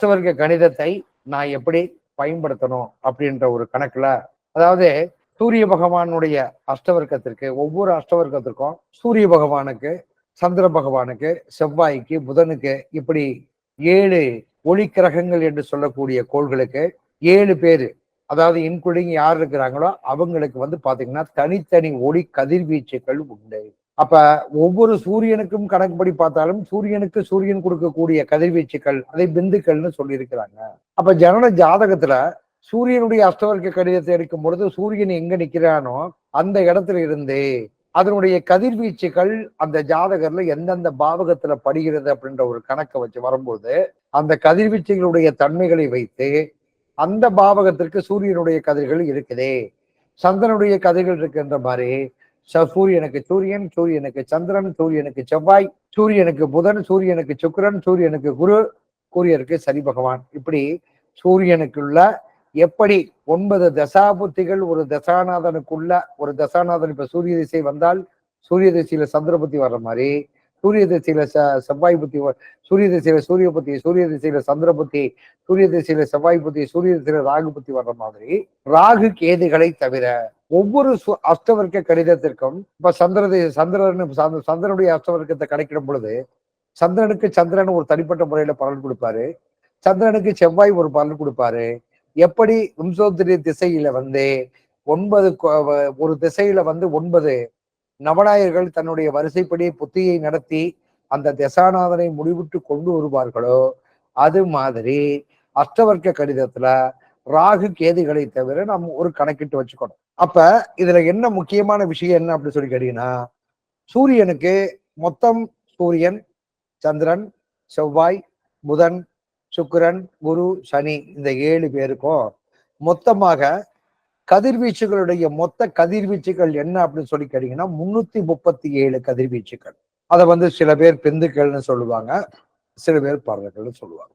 அஷ்டவர்க்க கணிதத்தை நான் எப்படி பயன்படுத்தணும் அப்படின்ற ஒரு கணக்குல அதாவது சூரிய பகவானுடைய அஷ்டவர்க்கத்திற்கு ஒவ்வொரு அஷ்டவர்க்கத்திற்கும் சூரிய பகவானுக்கு சந்திர பகவானுக்கு செவ்வாய்க்கு புதனுக்கு இப்படி ஏழு ஒளி கிரகங்கள் என்று சொல்லக்கூடிய கோள்களுக்கு ஏழு பேரு அதாவது இன்க்ளூடிங் யார் இருக்கிறாங்களோ அவங்களுக்கு வந்து பாத்தீங்கன்னா தனித்தனி ஒளி கதிர்வீச்சுகள் உண்டு. அப்ப ஒவ்வொரு சூரியனுக்கும் கணக்குப்படி பார்த்தாலும் சூரியனுக்கு சூரியன் கொடுக்கக்கூடிய கதிர்வீச்சுக்கள் அதை பிந்துக்கள்னு சொல்லியிருக்கிறாங்க. அப்ப ஜனன ஜாதகத்துல சூரியனுடைய அஷ்டவர்க்க கடிதத்தை எடுக்கும் பொழுது சூரியன் எங்க நிக்கிறானோ அந்த இடத்துல இருந்து அதனுடைய கதிர்வீச்சுகள் அந்த ஜாதகர்ல எந்தெந்த பாவகத்துல படுகிறது அப்படின்ற ஒரு கணக்கை வச்சு வரும்போது அந்த கதிர்வீச்சுகளுடைய தன்மைகளை வைத்து அந்த பாவகத்திற்கு சூரியனுடைய கதிர்கள் இருக்குதே சந்தனுடைய கதிர்கள் இருக்குன்ற மாதிரி சூரியனுக்கு சூரியன் சூரியனுக்கு சந்திரன் சூரியனுக்கு செவ்வாய் சூரியனுக்கு புதன் சூரியனுக்கு சுக்கிரன் சூரியனுக்கு குரு. கூறியருக்கு சனி பகவான். இப்படி சூரியனுக்குள்ள எப்படி ஒன்பது தசாபுத்திகள் ஒரு தசாநாதனுக்குள்ள ஒரு தசாநாதன் இப்ப சூரிய திசை வந்தால் சூரிய திசையில சந்திர புத்தி வர்ற மாதிரி சூரிய திசையில ச செவ்வாய் புத்தி வ- சூரிய திசையில சூரிய புத்தி சூரிய திசையில சந்திர புத்தி சூரிய திசையில செவ்வாய் புத்தி சூரிய திசையில ராகு புத்தி வர்ற மாதிரி ராகு கேதுகளை தவிர ஒவ்வொரு சு- அஷ்டவர்க்க கடிதத்திற்கும் இப்ப சந்திரது சந்திரன் சந்திரனுடைய அஷ்டவர்க்கத்தை கணக்கிடும் பொழுது சந்திரனுக்கு சந்திரன் ஒரு தனிப்பட்ட முறையில பலன் கொடுப்பாரு. சந்திரனுக்கு செவ்வாய் ஒரு பலன் கொடுப்பாரு. எப்படி வம்சோத்திரி திசையில வந்து ஒன்பது வ- ஒரு திசையில வந்து ஒன்பது நவநாயகர்கள் தன்னுடைய வரிசைப்படி புத்தியை நடத்தி அந்த தசாநாதனை முடிவிட்டு கொண்டு வருவார்களோ அது மாதிரி அஷ்டவர்க்க கடிதத்துல ராகு கேதுகளை தவிர நம்ம ஒரு கணக்கிட்டு வச்சுக்கணும். அப்ப இதுல என்ன முக்கியமான விஷயம் என்ன அப்படின்னு சொல்லி கேட்டீங்கன்னா சூரியனுக்கு மொத்தம் சூரியன் சந்திரன் செவ்வாய் புதன் சுக்கிரன் குரு சனி இந்த ஏழு பேருக்கும் மொத்தமாக கதிர்வீச்சுகளுடைய மொத்த கதிர்வீச்சுகள் என்ன அப்படின்னு சொல்லி கேட்டீங்கன்னா முன்னூத்தி முப்பத்தி ஏழு கதிர்வீச்சுகள். அதை வந்து சில பேர் பெந்துக்கள்னு சொல்லுவாங்க சில பேர் பறவைகள்னு சொல்லுவாங்க.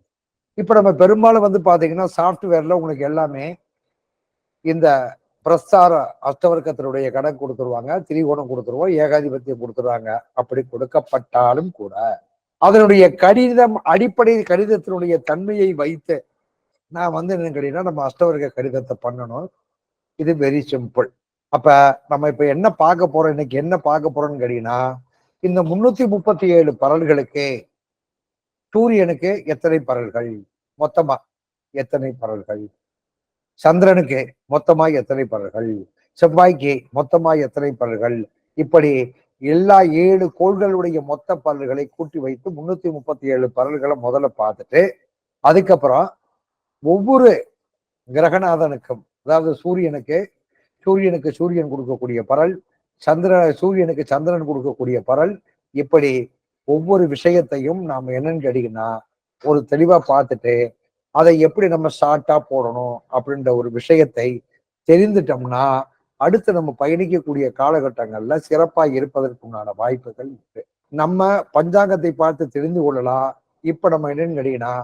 இப்ப நம்ம பெரும்பாலும் வந்து பாத்தீங்கன்னா சாஃப்ட்வேர்ல உங்களுக்கு எல்லாமே இந்த பிரஸ்தார அஷ்டவர்க்கத்தினுடைய கடன் கொடுத்துருவாங்க திரிகோணம் கொடுத்துருவோம் ஏகாதிபத்தியம் கொடுத்துருவாங்க. அப்படி கொடுக்கப்பட்டாலும் கூட அதனுடைய கடிதம் அடிப்படை கடிதத்தினுடைய தன்மையை வைத்து நான் வந்து என்ன கேட்டீங்கன்னா நம்ம அஷ்டவர்க்க கடிதத்தை பண்ணணும். இது வெரி சிம்பிள் அப்ப நம்ம இப்ப என்ன பார்க்க போறோம் இன்னைக்கு என்ன பார்க்க போறோம்னு கேட்டீங்கன்னா இந்த முன்னூத்தி முப்பத்தி ஏழு பரல்களுக்கு சூரியனுக்கு எத்தனை பரல்கள்? மொத்தமா எத்தனை பரல்கள்? சந்திரனுக்கு மொத்தமாக எத்தனை பரல்கள் செவ்வாய்க்கு மொத்தமாக எத்தனை பரல்கள் இப்படி எல்லா ஏழு கோள்களுடைய மொத்த பரல்களை கூட்டி வைத்து முன்னூத்தி முப்பத்தி ஏழு பரல்களை முதல்ல பார்த்துட்டு அதுக்கப்புறம் ஒவ்வொரு கிரகநாதனுக்கும் அதாவது சூரியனுக்கு சூரியனுக்கு சூரியன் கொடுக்கக்கூடிய பரல் சந்திர சூரியனுக்கு சந்திரன் கொடுக்கக்கூடிய பரல் இப்படி ஒவ்வொரு விஷயத்தையும் நாம் என்னன்னு கேட்டீங்கன்னா ஒரு தெளிவா பார்த்துட்டு அதை எப்படி நம்ம ஷார்ட்டா போடணும் அப்படின்ற ஒரு விஷயத்தை தெரிந்துட்டோம்னா அடுத்து நம்ம பயணிக்கக்கூடிய காலகட்டங்கள்ல சிறப்பாக இருப்பதற்குண்டான வாய்ப்புகள் இருக்கு. நம்ம பஞ்சாங்கத்தை பார்த்து தெரிந்து கொள்ளலாம். இப்ப நம்ம என்னன்னு கேட்டீங்கன்னா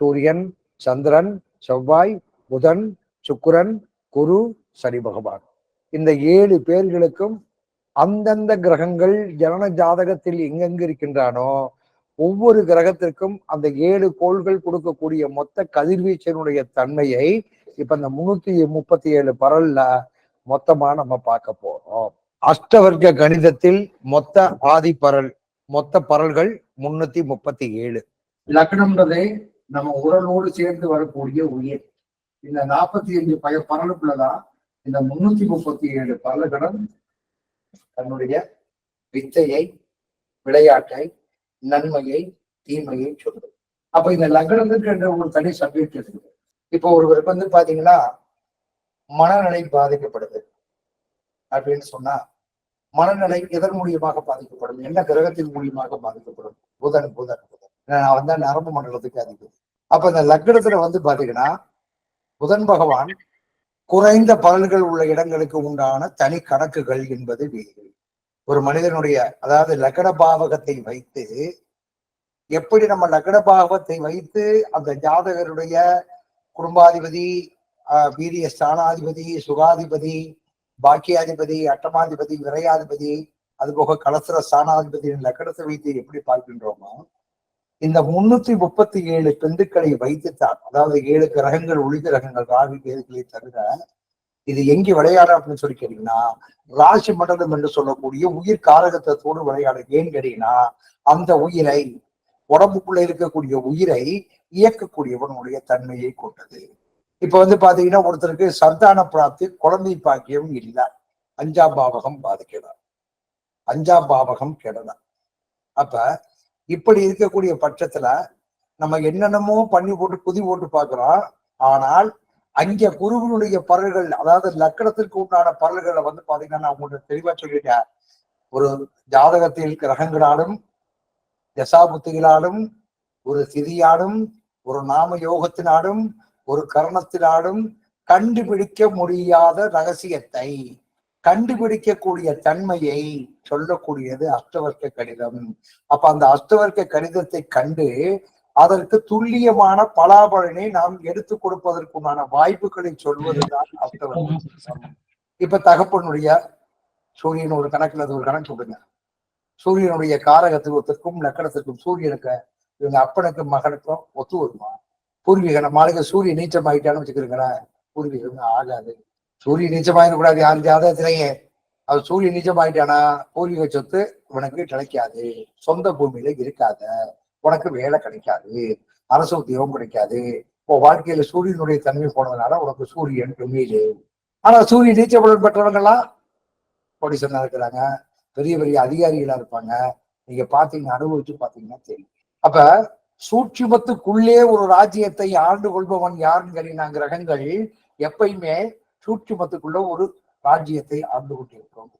சூரியன் சந்திரன் செவ்வாய் புதன் சுக்கரன் குரு சனி பகவான். இந்த ஏழு பேர்களுக்கும் அந்தந்த கிரகங்கள் ஜனன ஜாதகத்தில் எங்கெங்க இருக்கின்றானோ ஒவ்வொரு கிரகத்திற்கும் அந்த ஏழு கோள்கள் கொடுக்கக்கூடிய மொத்த கதிர்வீச்சினுடைய தன்மையை இப்ப இந்த முன்னூத்தி முப்பத்தி ஏழு பரல்ல மொத்தமா நம்ம பார்க்க போறோம். அஷ்டவர்க்க கணிதத்தில் மொத்த ஆதி பரல் மொத்த பரல்கள் முன்னூத்தி முப்பத்தி ஏழு. லக்னம்ன்றதே நம்ம உடலோடு சேர்ந்து வரக்கூடிய உயிர். இந்த நாற்பத்தி அஞ்சு பய பரலுக்குள்ளதான் இந்த முன்னூத்தி முப்பத்தி ஏழு பரல்களும் தன்னுடைய வித்தையை விளையாட்டை நன்மையை தீமையை சொல்லுது அப்ப இந்த லக்னத்துக்கு என்ற ஒரு தனி சப்ஜெக்ட் இருக்குது இப்போ ஒருவருக்கு வந்து பாத்தீங்கன்னா மனநிலை பாதிக்கப்படுது அப்படின்னு சொன்னா மனநிலை எதன் மூலியமாக பாதிக்கப்படும்? என்ன கிரகத்தின் மூலியமாக பாதிக்கப்படும்? புதன் புதன் புதன். நான் வந்து நரம்பு மண்டலத்துக்கு அதிகம் அப்ப இந்த லக்னத்துல வந்து பாத்தீங்கன்னா புதன் பகவான் குறைந்த பலன்கள் உள்ள இடங்களுக்கு உண்டான தனி கணக்குகள் என்பது வேறு. ஒரு மனிதனுடைய அதாவது லக்கண பாவகத்தை வைத்து எப்படி நம்ம லக்கண பாவத்தை வைத்து அந்த ஜாதகருடைய குடும்பாதிபதி வீரிய ஸ்தானாதிபதி சுகாதிபதி பாக்கியாதிபதி அட்டமாதிபதி விரையாதிபதி அதுபோக கலசர ஸ்தானாதிபதி லக்கணத்தை வைத்து எப்படி பார்க்கின்றோமோ இந்த முன்னூத்தி முப்பத்தி ஏழு பெந்துக்களை வைத்துத்தான் அதாவது ஏழு கிரகங்கள் ஒளி கிரகங்கள் ராகு கேதுக்களை தவிர இது எங்கே விளையாடுற அப்படின்னு சொல்லி கேட்டீங்கன்னா ராசி மண்டலம் என்று சொல்லக்கூடிய உயிர் காரகத்தோடு விளையாடு ஏன்னு கேட்டீங்கன்னா அந்த உயிரை உடம்புக்குள்ள இருக்கக்கூடிய உயிரை இயக்கக்கூடியவனுடைய தன்மையை கொண்டது. இப்ப வந்து பாத்தீங்கன்னா ஒருத்தருக்கு சந்தான பிராப்தி குழந்தை பாக்கியம் இல்லை. அஞ்சாம் பாவகம் பாதிக்கலாம் அஞ்சாம் பாவகம் கெடலாம். அப்ப இப்படி இருக்கக்கூடிய பட்சத்துல நம்ம என்னென்னமோ பண்ணி போட்டு குதி போட்டு பாக்குறோம் ஆனால் அங்க குருவினுடைய பரல்கள் அதாவது லக்கணத்திற்கு உண்டான பரல்களை வந்து பாத்தீங்கன்னா நான் உங்களுக்கு தெளிவா சொல்லிட்டேன். ஒரு ஜாதகத்தில் கிரகங்களாலும் தசாபுத்திகளாலும் ஒரு திதியாலும் ஒரு நாம யோகத்தினாலும் ஒரு கரணத்தினாலும் கண்டுபிடிக்க முடியாத ரகசியத்தை கண்டுபிடிக்கக்கூடிய தன்மையை சொல்லக்கூடியது அஷ்டவர்க்க கடிதம் அப்ப அந்த அஷ்டவர்க்க கடிதத்தை கண்டு அதற்கு துல்லியமான பலாபலனை நாம் எடுத்து கொடுப்பதற்குமான வாய்ப்புகளை சொல்வதுதான் அர்த்தம். இப்ப தகப்பனுடைய சூரியன் ஒரு கணக்குல அது ஒரு கணக்கு சொல்லுங்க சூரியனுடைய காரகத்துவத்திற்கும் லக்கணத்திற்கும் சூரியனுக்கு இவங்க அப்பனுக்கு மகனுக்கும் ஒத்து வருமா? பூர்வீகம் மாளிகை சூரியன் நீச்சம் ஆயிட்டான்னு வச்சுக்கிறீங்களேன் பூர்வீகம் ஆகாது. சூரியன் நீச்சம் கூடாது. யார் ஜாதகத்திலேயே? அவர் சூரியன் நீச்சம் ஆகிட்டானா பூர்வீக சொத்து உனக்கு கிடைக்காது. சொந்த பூமியில இருக்காத. உனக்கு வேலை கிடைக்காது அரசு உத்தியோகம் கிடைக்காது. இப்போ வாழ்க்கையில சூரியனுடைய தன்மை போனதுனால உனக்கு சூரியன் மீது ஆனா சூரியன் நீச்ச பெற்றவங்கெல்லாம் கோடிசனா இருக்கிறாங்க. பெரிய பெரிய அதிகாரிகளா இருப்பாங்க. நீங்க பாத்தீங்கன்னா அனுபவிச்சு பாத்தீங்கன்னா தெரியும். அப்ப சூட்சுமத்துக்குள்ளே ஒரு ராஜ்யத்தை ஆண்டு கொள்பவன் யாருன்னு கேட்டீங்கன்னா கிரகங்கள் எப்பயுமே சூட்சுமத்துக்குள்ள ஒரு ராஜ்யத்தை ஆண்டு கொண்டிருக்கிறோம்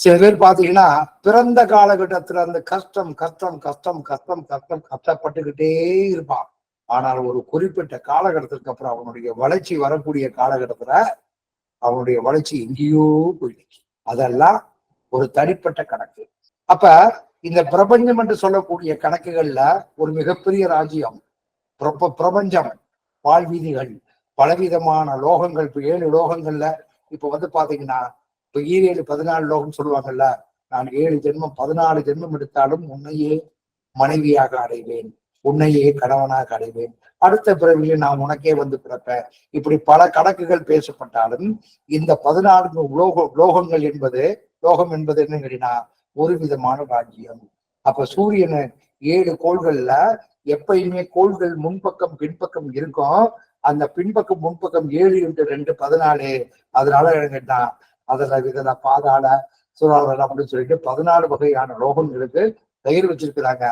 சில பேர் பாத்தீங்கன்னா பிறந்த காலகட்டத்துல அந்த கஷ்டம் கஷ்டம் கஷ்டம் கஷ்டம் கஷ்டம் கஷ்டப்பட்டுக்கிட்டே இருப்பான். ஆனால் ஒரு குறிப்பிட்ட காலகட்டத்திற்கு அப்புறம் அவனுடைய வளர்ச்சி வரக்கூடிய காலகட்டத்துல அவனுடைய வளர்ச்சி எங்கேயோ போயிடுச்சு. அதெல்லாம் ஒரு தனிப்பட்ட கணக்கு. அப்ப இந்த பிரபஞ்சம் என்று சொல்லக்கூடிய கணக்குகள்ல ஒரு மிகப்பெரிய ராஜ்யம் பிரபஞ்சம் வாழ்வீதிகள் பலவிதமான லோகங்கள். இப்ப ஏழு லோகங்கள்ல இப்ப வந்து பாத்தீங்கன்னா இப்போ ஈரேழு பதினாலு லோகம் சொல்லுவாங்கல்ல நான் ஏழு ஜென்மம் பதினாலு ஜென்மம் எடுத்தாலும் உன்னையே மனைவியாக அடைவேன் உன்னையே கணவனாக அடைவேன். அடுத்த பிறவியில் நான் உனக்கே வந்து பிறப்பேன். இப்படி பல கணக்குகள் பேசப்பட்டாலும் இந்த பதினான்கு லோக லோகங்கள் என்பது லோகம் என்பது என்ன கேட்டீங்கன்னா ஒரு விதமான ராஜ்யம் அப்ப சூரியன் ஏழு கோள்கள்ல எப்பயுமே கோள்கள் முன்பக்கம் பின்பக்கம் இருக்கும். அந்த பின்பக்கம் முன்பக்கம் ஏழு இன்ட்டு ரெண்டு பதினாலு. அதனால கேட்டா அதுல விதத பாதாள சூழல் அப்படின்னு சொல்லிட்டு பதினாலு வகையான லோகங்களுக்கு பெயர் வச்சிருக்கிறாங்க.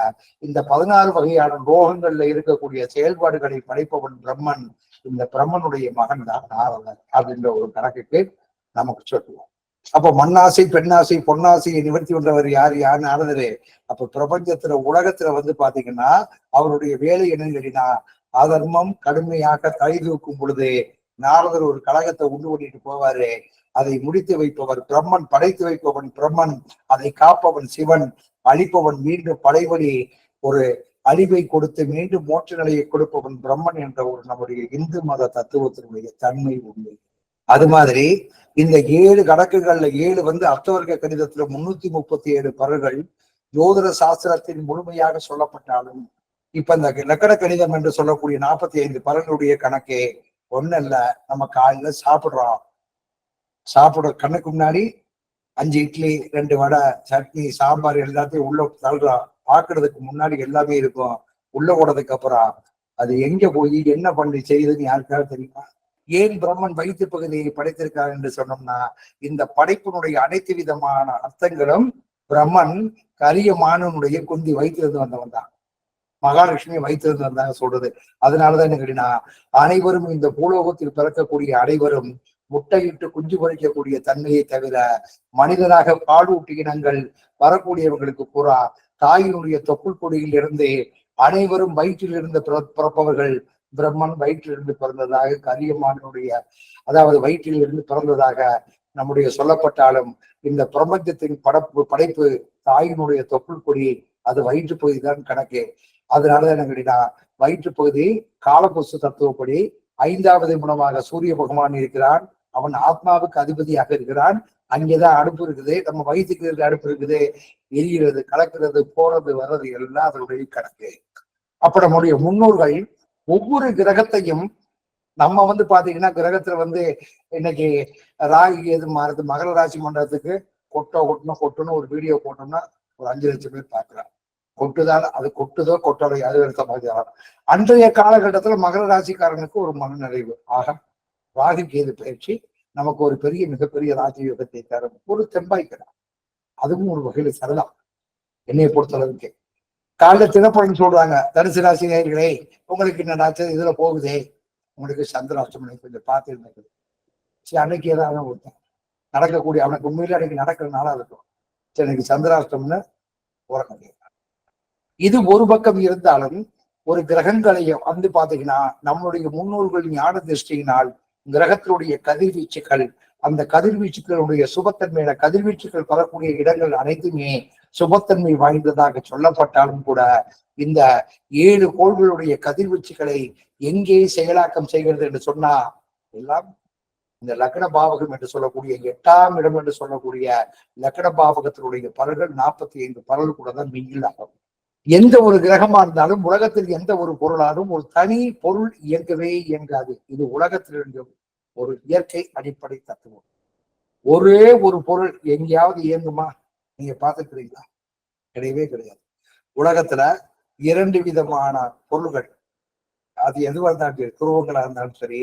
இந்த பதினாறு வகையான லோகங்கள்ல இருக்கக்கூடிய செயல்பாடுகளை படைப்பவன் பிரம்மன். இந்த பிரம்மனுடைய மகன் தான் நாரதன் அப்படின்ற ஒரு கணக்குக்கு நமக்கு சொல்லுவோம். அப்ப மண்ணாசை பெண்ணாசை பொன்னாசையை நிவர்த்தி கொண்டவர் யார்? யார்? நாரதரே. அப்ப பிரபஞ்சத்துல உலகத்துல வந்து பாத்தீங்கன்னா அவருடைய வேலை என்னன்னு கேட்டீங்கன்னா அதர்மம் கடுமையாக கை தூக்கும் பொழுது நாரதர் ஒரு கழகத்தை உண்டு பண்ணிட்டு போவாரு. அதை முடித்து வைப்பவர் பிரம்மன் படைத்து வைப்பவன் பிரம்மன் அதை காப்பவன் சிவன் அழிப்பவன் மீண்டும் படைவழி ஒரு அழிவை கொடுத்து மீண்டும் மோட்ச நிலையை கொடுப்பவன் பிரம்மன் என்ற ஒரு நம்முடைய இந்து மத தத்துவத்தினுடைய தன்மை உண்மை. அது மாதிரி இந்த ஏழு கணக்குகள்ல ஏழு வந்து அர்த்தவர்க கணிதத்துல முன்னூத்தி முப்பத்தி ஏழு பறர்கள் ஜோதிட சாஸ்திரத்தின் முழுமையாக சொல்லப்பட்டாலும் இப்ப இந்த இலக்கண கணிதம் என்று சொல்லக்கூடிய நாற்பத்தி ஐந்து பறர்களுடைய கணக்கே ஒண்ணு இல்ல நம்ம காலையில சாப்பிடுறோம். சாப்பிட கண்ணுக்கு முன்னாடி அஞ்சு இட்லி ரெண்டு வடை சட்னி சாம்பார் எல்லாத்தையும் உள்ள தள்ளுறான் பாக்குறதுக்கு முன்னாடி எல்லாமே இருக்கும். உள்ள போனதுக்கு அப்புறம் அது எங்க போய் என்ன பண்ணி செய்யுதுன்னு யாருக்காவது தெரியுமா? ஏன் பிரம்மன் வயிற்று பகுதியை படைத்திருக்கார் என்று சொன்னோம்னா இந்த படைப்பினுடைய அனைத்து விதமான அர்த்தங்களும் பிரம்மன் கரிய மானனுடைய குந்தி வைத்திருந்து வந்தவன் தான். மகாலட்சுமி வைத்திருந்து வந்தாங்க சொல்றது. அதனாலதான் என்ன கேட்டீங்கன்னா அனைவரும் இந்த பூலோகத்தில் பிறக்கக்கூடிய அனைவரும் முட்டையிட்டு குஞ்சு பொறிக்கக்கூடிய தன்மையை தவிர மனிதனாக பாலூட்டு இனங்கள் வரக்கூடியவர்களுக்கு பூரா தாயினுடைய தொப்புள் கொடியில் இருந்து அனைவரும் வயிற்றில் இருந்து பிற- பிறப்பவர்கள் பிரம்மன் வயிற்றிலிருந்து பிறந்ததாக கரியமானுடைய அதாவது வயிற்றில் இருந்து பிறந்ததாக நம்முடைய சொல்லப்பட்டாலும் இந்த பிரபஞ்சத்தின் படப்பு படைப்பு தாயினுடைய தொப்புள் கொடி அது வயிற்று பகுதி தான் கணக்கு. அதனாலதான் என்ன கேட்டீங்கன்னா வயிற்று பகுதி காலபுஸ்து தத்துவப்படி ஐந்தாவது குணமாக சூரிய பகவான் இருக்கிறான் அவன் ஆத்மாவுக்கு அதிபதியாக இருக்கிறான். அங்கேதான் அடுப்பு இருக்குது. நம்ம வயிற்றுக்கு அடுப்பு இருக்குது. எரிகிறது கலக்கிறது போறது வர்றது எல்லாம் அதனுடைய கணக்கு. அப்ப நம்முடைய முன்னோர்கள் ஒவ்வொரு கிரகத்தையும் நம்ம வந்து பாத்தீங்கன்னா கிரகத்துல வந்து இன்னைக்கு ராகு எது மாறுது. மகர ராசி மண்டலத்துக்கு கொட்டோ கொட்டணும் கொட்டணும் ஒரு வீடியோ போட்டோம்னா ஒரு அஞ்சு லட்சம் பேர் பாக்குறான் கொட்டுதான் அது கொட்டுதோ கொட்டோட அது எடுத்த மாதிரி அன்றைய காலகட்டத்துல மகர ராசிக்காரனுக்கு ஒரு மனநிறைவு. ஆக ராகு கேது பயிற்சி நமக்கு ஒரு பெரிய மிகப்பெரிய ராஜயோகத்தை தரும். ஒரு தெம்பாய்க்கிறார் அதுவும் ஒரு வகையில சரிதான் என்னைய பொறுத்தளவுக்கு. காலைல தினப்பலன் சொல்றாங்க தனுசு ராசி நேர்களே உங்களுக்கு என்ன ராசி இதுல போகுதே. உங்களுக்கு சந்திராஷ்டமனை கொஞ்சம் பார்த்து இருந்தது சரி அன்னைக்கு ஏதாவது ஒருத்தன் நடக்கக்கூடிய அவனுக்கு உண்மையில அன்னைக்கு நடக்கிற நாளா இருக்கும் சரி இன்னைக்கு சந்திராஷ்டம்னு உறங்க இது ஒரு பக்கம் இருந்தாலும் ஒரு கிரகங்களையும் வந்து பாத்தீங்கன்னா நம்மளுடைய முன்னோர்கள் ஞான திருஷ்டியினால் கிரகத்தினுடைய கதிர்வீச்சுகள் அந்த கதிர்வீச்சுக்களுடைய சுபத்தன்மையில கதிர்வீச்சுகள் வரக்கூடிய இடங்கள் அனைத்துமே சுபத்தன்மை வாய்ந்ததாக சொல்லப்பட்டாலும் கூட இந்த ஏழு கோள்களுடைய கதிர்வீச்சுகளை எங்கே செயலாக்கம் செய்கிறது என்று சொன்னா எல்லாம் இந்த லக்ன பாவகம் என்று சொல்லக்கூடிய எட்டாம் இடம் என்று சொல்லக்கூடிய லக்ன பாவகத்தினுடைய பலர்கள் நாற்பத்தி ஐந்து பலர்கள் கூட தான் மிங்கில் ஆகும். எந்த ஒரு கிரகமா இருந்தாலும் உலகத்தில் எந்த ஒரு பொருளாலும் ஒரு தனி பொருள் இயங்கவே இயங்காது. இது உலகத்தில் இருந்த ஒரு இயற்கை அடிப்படை தத்துவம். ஒரே ஒரு பொருள் எங்கேயாவது இயங்குமா? நீங்க பார்த்துக்கிறீங்களா கிடையவே கிடையாது. உலகத்துல இரண்டு விதமான பொருள்கள். அது எதுவாக இருந்தாலும் சரி துருவங்களா இருந்தாலும் சரி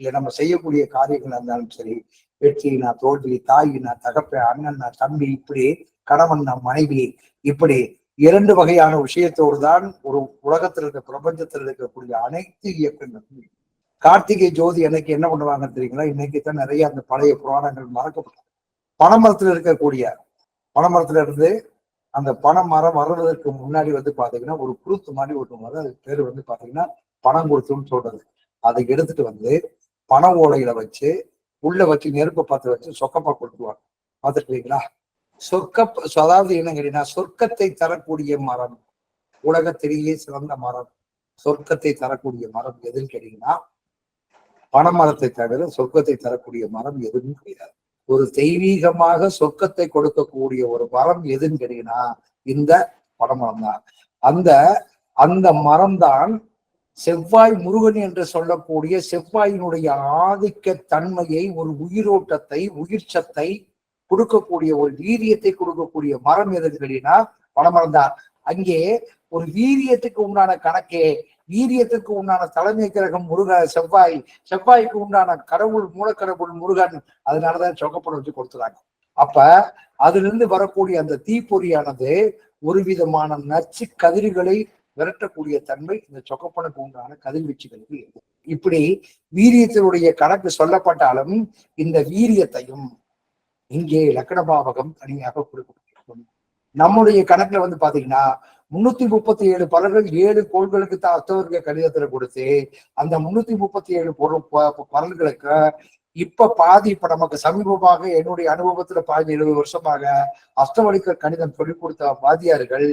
இல்ல நம்ம செய்யக்கூடிய காரியங்களா இருந்தாலும் சரி வெற்றினா தோல்வி தாயினா தகப்ப அண்ணன்னா தம்பி இப்படி கணவன்னா மனைவி இப்படி இரண்டு வகையான விஷயத்தோடு தான் ஒரு உலகத்தில் இருக்க பிரபஞ்சத்தில் இருக்கக்கூடிய அனைத்து இயக்கங்களும். கார்த்திகை ஜோதி அன்னைக்கு என்ன பண்ணுவாங்க தெரியுங்களா? இன்னைக்கு தான் நிறைய அந்த பழைய புராணங்கள் மறக்கப்பட்டது. பனைமரத்துல இருக்கக்கூடிய பனைமரத்துல இருந்து அந்த பனை மரம் வர்றதற்கு முன்னாடி வந்து பாத்தீங்கன்னா ஒரு குருத்து மாதிரி ஒன்று வரும். அது பேர் வந்து பாத்தீங்கன்னா பணம் குருத்துன்னு சொல்றது. அதை எடுத்துட்டு வந்து பனை ஓலையில வச்சு உள்ள வச்சு நெருப்பை பார்த்து வச்சு சொக்கப்பா கொடுத்துருவாங்க பார்த்துருக்கீங்களா? சொர்க்க அதாவது என்ன கேட்டீங்கன்னா சொர்க்கத்தை தரக்கூடிய மரம். உலகத்திலேயே சிறந்த மரம். சொர்க்கத்தை தரக்கூடிய மரம் எதுன்னு கேட்டீங்கன்னா பனமரத்தை தவிர சொர்க்கத்தை தரக்கூடிய மரம் எதுவும் கிடையாது. ஒரு தெய்வீகமாக சொர்க்கத்தை கொடுக்கக்கூடிய ஒரு மரம் எதுன்னு கேட்டீங்கன்னா இந்த பனமரம் தான். அந்த அந்த மரம் தான் செவ்வாய் முருகன் என்று சொல்லக்கூடிய செவ்வாயினுடைய ஆதிக்க தன்மையை ஒரு உயிரோட்டத்தை உயிர் சத்தை கொடுக்கக்கூடிய ஒரு வீரியத்தை கொடுக்கக்கூடிய மரம் எதுன்னு கேட்டீங்கன்னா பனைமரம் தான் அங்கே ஒரு வீரியத்துக்கு உண்டான கணக்கே வீரியத்துக்கு உண்டான தலைமை கிரகம் முருக செவ்வாய் செவ்வாய்க்கு உண்டான கடவுள் மூலக்கடவுள் முருகன் அதனாலதான் சொக்கப்படம் வச்சு கொடுத்துறாங்க அப்ப அதுல இருந்து வரக்கூடிய அந்த தீப்பொறியானது ஒரு விதமான நச்சு கதிர்களை விரட்டக்கூடிய தன்மை இந்த சொக்கப்பனுக்கு உண்டான கதிர்வீச்சுகளுக்கு இருக்கு. இப்படி வீரியத்தினுடைய கணக்கு சொல்லப்பட்டாலும் இந்த வீரியத்தையும் இங்கே லக்கண பாவகம் தனியாக கொடுக்கப்பட்டிருக்கும். நம்முடைய கணக்குல வந்து பாத்தீங்கன்னா முன்னூத்தி முப்பத்தி ஏழு பலர்கள் ஏழு கோள்களுக்கு தான் அர்த்தவர்க்க கடிதத்துல கொடுத்து அந்த முன்னூத்தி முப்பத்தி ஏழு பொருள் ப- இப்ப பாதி இப்ப நமக்கு சமீபமாக என்னுடைய அனுபவத்துல பாதி இருபது வருஷமாக அஷ்டவழிக்க கணிதம் சொல்லிக் கொடுத்த வாதியார்கள்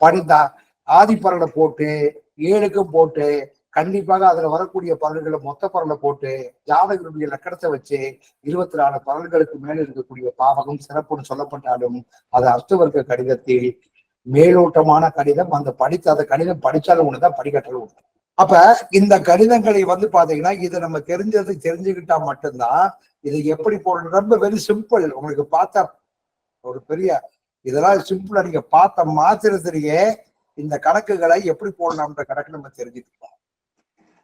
பணிந்தா ஆதி பரலை போட்டு ஏழுக்கும் போட்டு கண்டிப்பாக அதுல வரக்கூடிய பலன்களை மொத்த பரலை போட்டு ஜாதகருடைய லக்கணத்தை வச்சு இருபத்தி நாலு பலன்களுக்கு மேல இருக்கக்கூடிய பாவகம் சிறப்புன்னு சொல்லப்பட்டாலும் அது அர்த்தவர்க்க கடிதத்தில் மேலோட்டமான கடிதம் அந்த படித்த அந்த கடிதம் படிச்சாலும் ஒண்ணுதான் படிக்கட்டாலும் ஒண்ணு அப்ப இந்த கடிதங்களை வந்து பாத்தீங்கன்னா இதை நம்ம தெரிஞ்சது தெரிஞ்சுக்கிட்டா மட்டும்தான் இது எப்படி போடணும் ரொம்ப வெரி சிம்பிள் உங்களுக்கு பார்த்தா ஒரு பெரிய இதெல்லாம் சிம்பிளா நீங்க பார்த்த மாத்திரத்திலேயே இந்த கணக்குகளை எப்படி போடலாம்ன்ற கணக்கு நம்ம தெரிஞ்சுக்கலாம்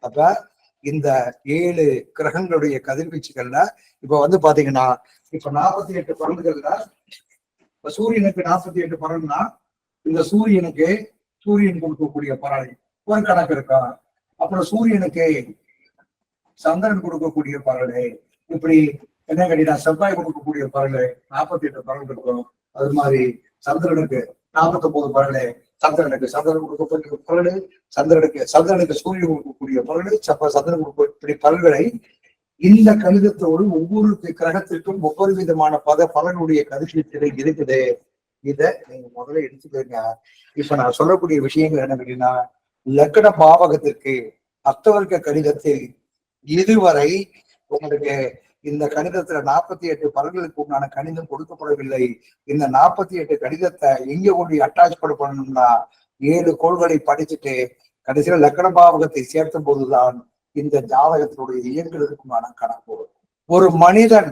அப்ப இந்த ஏழு கிரகங்களுடைய கதிர்வீச்சுகள்ல இப்ப வந்து பாத்தீங்கன்னா இப்ப நாற்பத்தி எட்டு பரந்துகள்ல இப்ப சூரியனுக்கு நாற்பத்தி எட்டு பலன்னா இந்த சூரியனுக்கு சூரியன் கொடுக்கக்கூடிய பலனை ஒரு கணக்கு இருக்கா? அப்புறம் சூரியனுக்கு சந்திரன் கொடுக்கக்கூடிய பலனை இப்படி என்ன கேட்டீங்கன்னா செவ்வாய் கொடுக்கக்கூடிய பலனை நாற்பத்தி எட்டு பலன் இருக்கும் அது மாதிரி சந்திரனுக்கு நாற்பத்தி ஒன்பது பலனை சந்திரனுக்கு சந்திரன் கொடுக்கக்கூடிய பலனை சந்திரனுக்கு சந்திரனுக்கு சூரியன் கொடுக்கக்கூடிய பலனை சந்திரன் கொடுக்க இப்படி பலன்களை இந்த கணிதத்தோடு ஒவ்வொரு கிரகத்திற்கும் ஒவ்வொரு விதமான பத பலனுடைய கருத்து இருக்குது. இத நீங்க முதல்ல எடுத்துக்கோங்க. இப்ப நான் சொல்லக்கூடிய விஷயங்கள் என்ன அப்படின்னா லக்கண பாவகத்திற்கு அர்த்தவர்க்க கணிதத்தில் இதுவரை உங்களுக்கு இந்த கணிதத்துல நாற்பத்தி எட்டு பலன்களுக்கு உண்டான கணிதம் கொடுக்கப்படவில்லை. இந்த நாற்பத்தி எட்டு கணிதத்தை எங்க கொண்டு அட்டாச் பண்ணணும்னா ஏழு கோள்களை படிச்சுட்டு கடைசியில லக்கண பாவகத்தை சேர்த்த போதுதான் இந்த ஜாதகத்தினுடைய இயங்குறதுக்குமான கணக்கு. ஒரு மனிதன்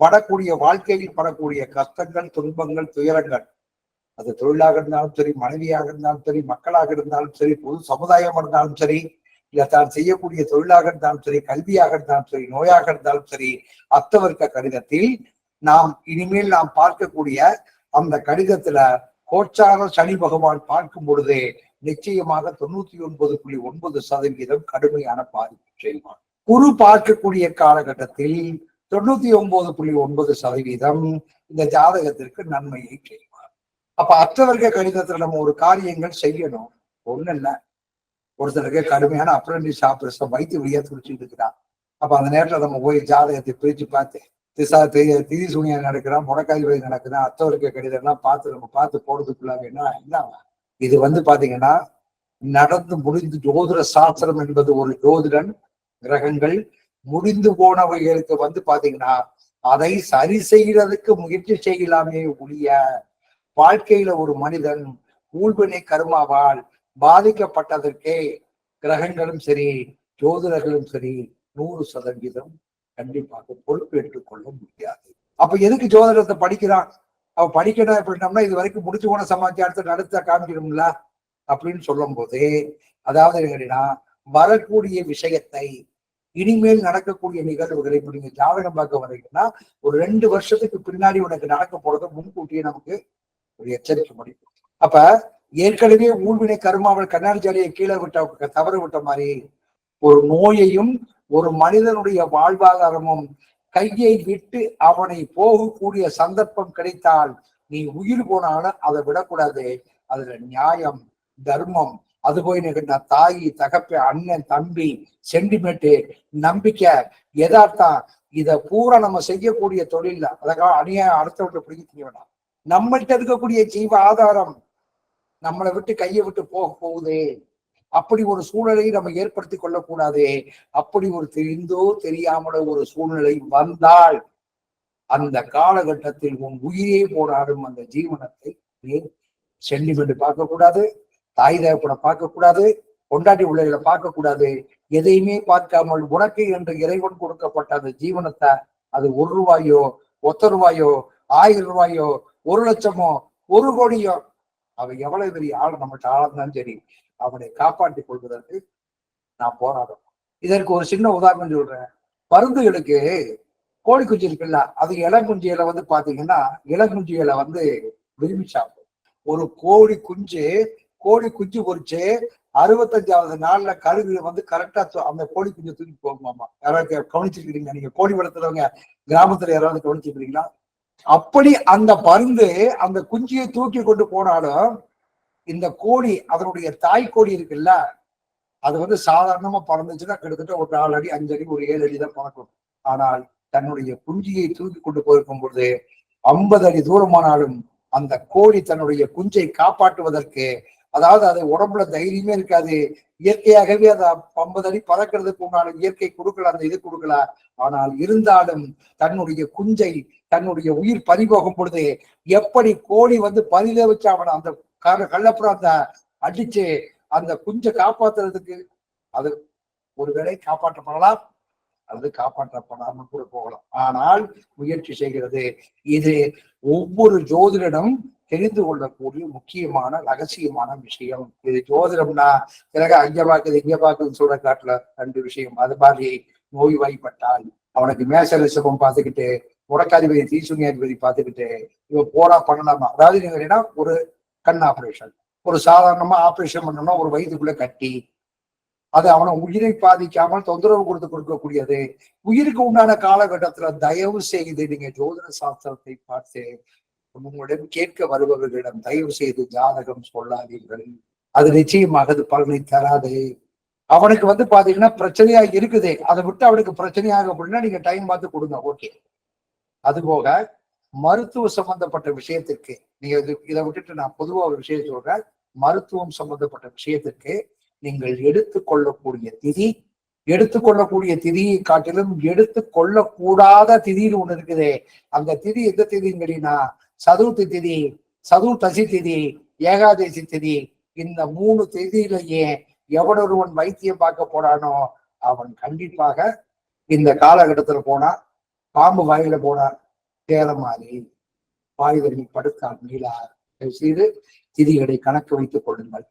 படக்கூடிய வாழ்க்கையில் படக்கூடிய கஷ்டங்கள் துன்பங்கள் துயரங்கள் அது தொழிலாக இருந்தாலும் சரி மனைவியாக இருந்தாலும் சரி மக்களாக இருந்தாலும் சரி பொது சமுதாயம் இருந்தாலும் சரி இல்ல தான் செய்யக்கூடிய தொழிலாக இருந்தாலும் சரி கல்வியாக இருந்தாலும் சரி நோயாக இருந்தாலும் சரி அத்தவர்க்க கடிதத்தில் நாம் இனிமேல் நாம் பார்க்கக்கூடிய அந்த கடிதத்துல கோச்சார சனி பகவான் பார்க்கும் பொழுது நிச்சயமாக தொண்ணூத்தி ஒன்பது புள்ளி ஒன்பது சதவீதம் கடுமையான பாதிப்பு செய்வான் குரு பார்க்கக்கூடிய காலகட்டத்தில் தொண்ணூத்தி ஒன்பது புள்ளி ஒன்பது சதவீதம் இந்த ஜாதகத்திற்கு நன்மையை செய்வார். அப்ப அத்தவர்க்க கடிதத்துல நம்ம ஒரு காரியங்கள் செய்யணும். ஒண்ணு இல்ல ஒருத்தருக்கு கடுமையான அப்ரண்டிஸ் ஆபரேஷன் வயிற்று வழியா துடிச்சுட்டு இருக்கிறான். அப்ப அந்த நேரத்துல நம்ம போய் ஜாதகத்தை பிரிச்சு பார்த்து திசா தி- திதி சூனியா நடக்கிறான் முடக்காய் வழி நடக்குதான் அத்தவருக்கு கடிதம்லாம் பார்த்து நம்ம பார்த்து போடுறதுக்குள்ளாங்க என்ன என்ன? இது வந்து பாத்தீங்கன்னா நடந்து முடிந்து ஜோதிட சாஸ்திரம் என்பது ஒரு ஜோதிடன் கிரகங்கள் முடிந்து போனவைகளுக்கு வந்து பாத்தீங்கன்னா அதை சரி செய்யறதுக்கு முயற்சி செய்யலாமே ஒழிய வாழ்க்கையில ஒரு மனிதன் ஊழ்வினை கருமாவால் பாதிக்கப்பட்டதற்கே கிரகங்களும் சரி ஜோதிடர்களும் சரி நூறு சதவீதம் கண்டிப்பாக பொறுப்பேற்றுக் கொள்ள முடியாது. அப்ப எதுக்கு ஜோதிடத்தை படிக்கிறான்? அவ படிக்கணும் அப்படின்னம்னா இது வரைக்கும் முடிச்சு போன சமாச்சாரத்தை நடத்த காமிக்கணும்ல அப்படின்னு சொல்லும் போது அதாவது என்னன்னா வரக்கூடிய விஷயத்தை இனிமேல் நடக்கக்கூடிய நிகழ்வுகளை இப்ப நீங்க ஜாதகம் பார்க்க வரீங்கன்னா ஒரு ரெண்டு வருஷத்துக்கு பின்னாடி உனக்கு நடக்க போறதை முன்கூட்டியே நமக்கு ஒரு எச்சரிக்கை முடியும் அப்ப ஏற்கனவே ஊழ்வினை கருமாவல் கண்ணாடி ஜாலியை கீழே விட்ட தவறு விட்ட மாதிரி ஒரு நோயையும் ஒரு மனிதனுடைய வாழ்வாதாரமும் கையை விட்டு அவனை போகக்கூடிய சந்தர்ப்பம் கிடைத்தால் நீ உயிர் போனாலும் அதை விடக்கூடாது. அதுல நியாயம் தர்மம் அது போய் நிகழ்ந்த தாய் தகப்ப அண்ணன் தம்பி சென்டிமெண்ட் நம்பிக்கை எதார்த்தம் இதை பூரா நம்ம செய்யக்கூடிய தொழில்ல. அதற்காக அணிய அடுத்தவர்கிட்ட பிடிக்க வேண்டாம் நம்மள்கிட்ட இருக்கக்கூடிய ஜீவ ஆதாரம் நம்மளை விட்டு கையை விட்டு போக போகுது. அப்படி ஒரு சூழலை நம்ம ஏற்படுத்தி கொள்ளக்கூடாது. அப்படி ஒரு தெரிந்தோ தெரியாமல ஒரு சூழ்நிலை வந்தால் அந்த காலகட்டத்தில் உன் உயிரே போராடும் அந்த ஜீவனத்தை நீ சென்டிமெண்ட் பார்க்கக்கூடாது தாய் தேவைப்பட பார்க்கக்கூடாது கொண்டாட்டி பிள்ளைகளை பார்க்கக்கூடாது. எதையுமே பார்க்காமல் உனக்கு என்று இறைவன் கொடுக்கப்பட்ட அந்த ஜீவனத்தை அது ஒரு ரூபாயோ ஒத்த ரூபாயோ ஆயிரம் ரூபாயோ ஒரு லட்சமோ ஒரு கோடியோ அவன் எவ்வளவு பெரிய ஆள் நம்மகிட்ட ஆளுந்தாலும் சரி அவனை காப்பாற்றிக் கொள்வதற்கு நான் போராடும் இதற்கு ஒரு சின்ன உதாரணம் சொல்றேன். பருந்துகளுக்கு கோழி குஞ்சு இருக்குல்ல அது இளங்குஞ்சியில வந்து பாத்தீங்கன்னா இளங்குஞ்சிகளை வந்து விரும்பி சாப்பிடும். ஒரு கோழி குஞ்சு கோழி குஞ்சு பொறிச்சு அறுபத்தஞ்சாவது நாள்ல கழுகு வந்து கரெக்டா அந்த கோழி குஞ்சு தூக்கி போகுமாமா. யாராவது கவனிச்சிருக்கிறீங்க நீங்க கோழி வளர்த்துறவங்க கிராமத்துல யாராவது கவனிச்சிருக்கிறீங்களா? அப்படி அந்த பருந்து அந்த குஞ்சியை தூக்கி கொண்டு போனாலும் இந்த கோழி அதனுடைய தாய் கோழி இருக்குல்ல அது வந்து சாதாரணமா பறந்துச்சுன்னா கிட்டத்தட்ட ஒரு நாலு அடி அஞ்சு அடி ஒரு ஏழு அடி தான் பறக்கும். ஆனால் தன்னுடைய குஞ்சியை தூக்கி கொண்டு போயிருக்கும் பொழுது ஐம்பது அடி தூரமானாலும் அந்த கோழி தன்னுடைய குஞ்சை காப்பாற்றுவதற்கு அதாவது அது உடம்புல தைரியமே இருக்காது இயற்கையாகவே அதை ஐம்பது அடி பறக்கிறதுக்கு உண்டான இயற்கை கொடுக்கல அந்த இது கொடுக்கல. ஆனால் இருந்தாலும் தன்னுடைய குஞ்சை தன்னுடைய உயிர் பறிபோகும் பொழுது எப்படி கோழி வந்து பதில வச்சு அவனை அந்த கள்ளப்புறம் அந்த அடிச்சு அந்த குஞ்சை காப்பாத்துறதுக்கு அது ஒருவேளை காப்பாற்றப்படலாம் அல்லது காப்பாற்றப்படாமல் கூட போகலாம். ஆனால் முயற்சி செய்கிறது இது ஒவ்வொரு ஜோதிடனும் தெரிந்து கொள்ளக்கூடிய முக்கியமான ரகசியமான விஷயம். இது ஜோதிடம்னா பிறகு அங்க பாக்குது இங்க பாக்குதுன்னு சொல்ற காட்டுல ரெண்டு விஷயம். அது மாதிரி நோய் வாய்ப்பட்டால் அவனுக்கு மேச ரிஷபம் பார்த்துக்கிட்டு உடக்காதிபதி தீசுனியாதிபதி பார்த்துக்கிட்டு இவன் போரா பண்ணலாமா? அதாவது நீங்க ஒரு கண் ஆபரேஷன் ஒரு சாதாரணமா ஆபரேஷன் பண்ணோம்னா ஒரு வயிற்றுக்குள்ள கட்டி அது அவனை உயிரை பாதிக்காமல் தொந்தரவு கொடுத்து கொடுக்கக்கூடியது. உயிருக்கு உண்டான காலகட்டத்துல தயவு செய்து நீங்க ஜோதிட சாஸ்திரத்தை பார்த்து உங்களிடம் கேட்க வருபவர்களிடம் தயவு செய்து ஜாதகம் சொல்லாதீர்கள். அது நிச்சயமாக அது பலனை தராது. அவனுக்கு வந்து பாத்தீங்கன்னா பிரச்சனையா இருக்குது. அதை விட்டு அவனுக்கு பிரச்சனையாக அப்படின்னா நீங்க டைம் பார்த்து கொடுங்க. ஓகே அது போக மருத்துவ சம்பந்தப்பட்ட விஷயத்திற்கு நீங்க இது இதை விட்டுட்டு நான் பொதுவா ஒரு விஷயம் சொல்றேன். மருத்துவம் சம்பந்தப்பட்ட விஷயத்திற்கு நீங்கள் எடுத்துக்கொள்ளக்கூடிய திதி எடுத்துக்கொள்ளக்கூடிய திதியை காட்டிலும் எடுத்துக்கொள்ளக்கூடாத திதியில் ஒண்ணு இருக்குது. அந்த திதி எந்த திதின்னு கேட்டீங்கன்னா சதுர்த்தி திதி சதுர்த்தசி திதி ஏகாதசி திதி. இந்த மூணு தேதியிலேயே எவனொருவன் வைத்தியம் பார்க்க போறானோ அவன் கண்டிப்பாக இந்த காலகட்டத்துல போனா பாம்பு வாயில போனா தேர மாறி வாய் தண்ணி மீளார் செய்து திதிகளை கணக்கு வைத்துக் கொள்ளுங்கள்.